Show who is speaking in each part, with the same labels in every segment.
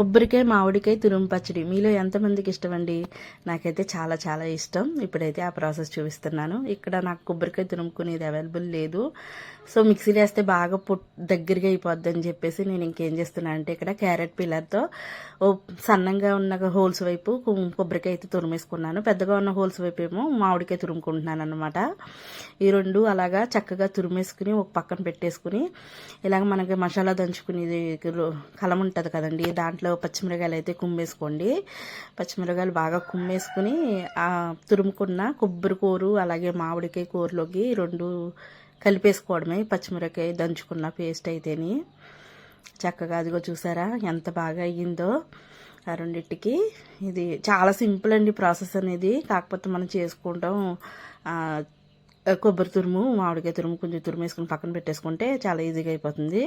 Speaker 1: కొబ్బరికాయ మామిడికాయ తురుము పచ్చడి. మీలో ఎంతమందికి ఇష్టం అండి నాకైతే చాలా చాలా ఇష్టం. ఇప్పుడైతే ఆ ప్రాసెస్ చూపిస్తున్నాను. ఇక్కడ నాకు కొబ్బరికాయ తురుముకునేది అవైలబుల్ లేదు. సో మిక్సీలో వేస్తే బాగా పొట్ దగ్గరగా అయిపోద్ది అని చెప్పేసి నేను ఇంకేం చేస్తున్నాను అంటే ఇక్కడ క్యారెట్ పిల్లర్తో ఓ సన్నంగా ఉన్న హోల్స్ వైపు కొబ్బరికాయ అయితే తురిమేసుకున్నాను. పెద్దగా ఉన్న హోల్స్ వైపు ఏమో మామిడికాయ తురుముకుంటున్నాను అనమాట ఈ రెండు అలాగా చక్కగా తురిమేసుకుని ఒక పక్కన పెట్టేసుకుని ఇలాగ మనకి మసాలా దంచుకునేది రో- కలం ఉంటుంది కదండి దాంట్లో పచ్చిమిరకాయలు అయితే కుమ్మేసుకోండి. పచ్చిమిరకాయలు బాగా కుమ్మేసుకుని ఆ తురుముకున్న కొబ్బరి కూరు అలాగే మామిడికాయ కూరలోకి రెండు కలిపేసుకోవడమే పచ్చిమిరకాయ దంచుకున్న పేస్ట్ అయితేని. చక్కగా అదిగో చూసారా ఎంత బాగా అయ్యిందో ఆ రెండింటికి. ఇది చాలా సింపుల్ అండి ప్రాసెస్ అనేది. కాకపోతే మనం చేసుకుంటాం కొబ్బరి తురుము మామిడికాయ తురుము కొంచెం తురుము వేసుకుని పక్కన పెట్టేసుకుంటే చాలా ఈజీగా అయిపోతుంది.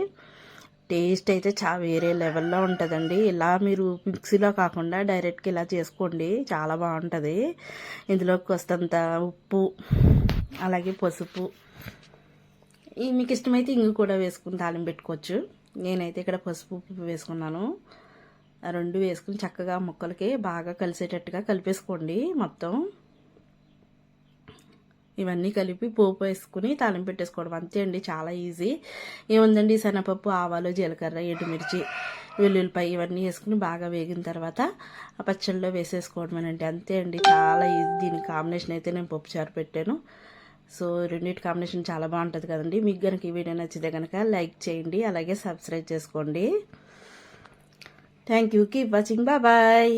Speaker 1: టేస్ట్ అయితే చాలా వేరే లెవెల్లో ఉంటుందండి. ఇలా మీరు మిక్సీలో కాకుండా డైరెక్ట్గా ఇలా చేసుకోండి. చాలా బాగుంటుంది. ఇందులోకి వస్తంత ఉప్పు అలాగే పసుపు. ఈ మీకు ఇష్టమైతే ఇంగు కూడా వేసుకుని తాలింపు పెట్టుకోవచ్చు. నేనైతే ఇక్కడ పసుపు ఉప్పు వేసుకున్నాను. రెండు వేసుకుని చక్కగా ముక్కలకి బాగా కలిసేటట్టుగా కలిపేసుకోండి మొత్తం. ఇవన్నీ కలిపి పోపు వేసుకుని తాలింపు పెట్టేసుకోవడం. అంతే అండి చాలా ఈజీ. ఏముందండి శనగపప్పు ఆవాలు జీలకర్ర ఎండుమిర్చి వెల్లుల్లిపాయ ఇవన్నీ వేసుకుని బాగా వేగిన తర్వాత ఆ పచ్చళ్ళలో వేసేసుకోవడమేనండి అంతే అండి చాలా ఈజీ. దీని కాంబినేషన్ అయితే నేను పప్పుచారు పెట్టాను. సో రెండింటి కాంబినేషన్ చాలా బాగుంటుంది కదండి. మీకు కనుక ఈ వీడియో నచ్చితే కనుక లైక్ చేయండి అలాగే సబ్స్క్రైబ్ చేసుకోండి. Thank you keep watching bye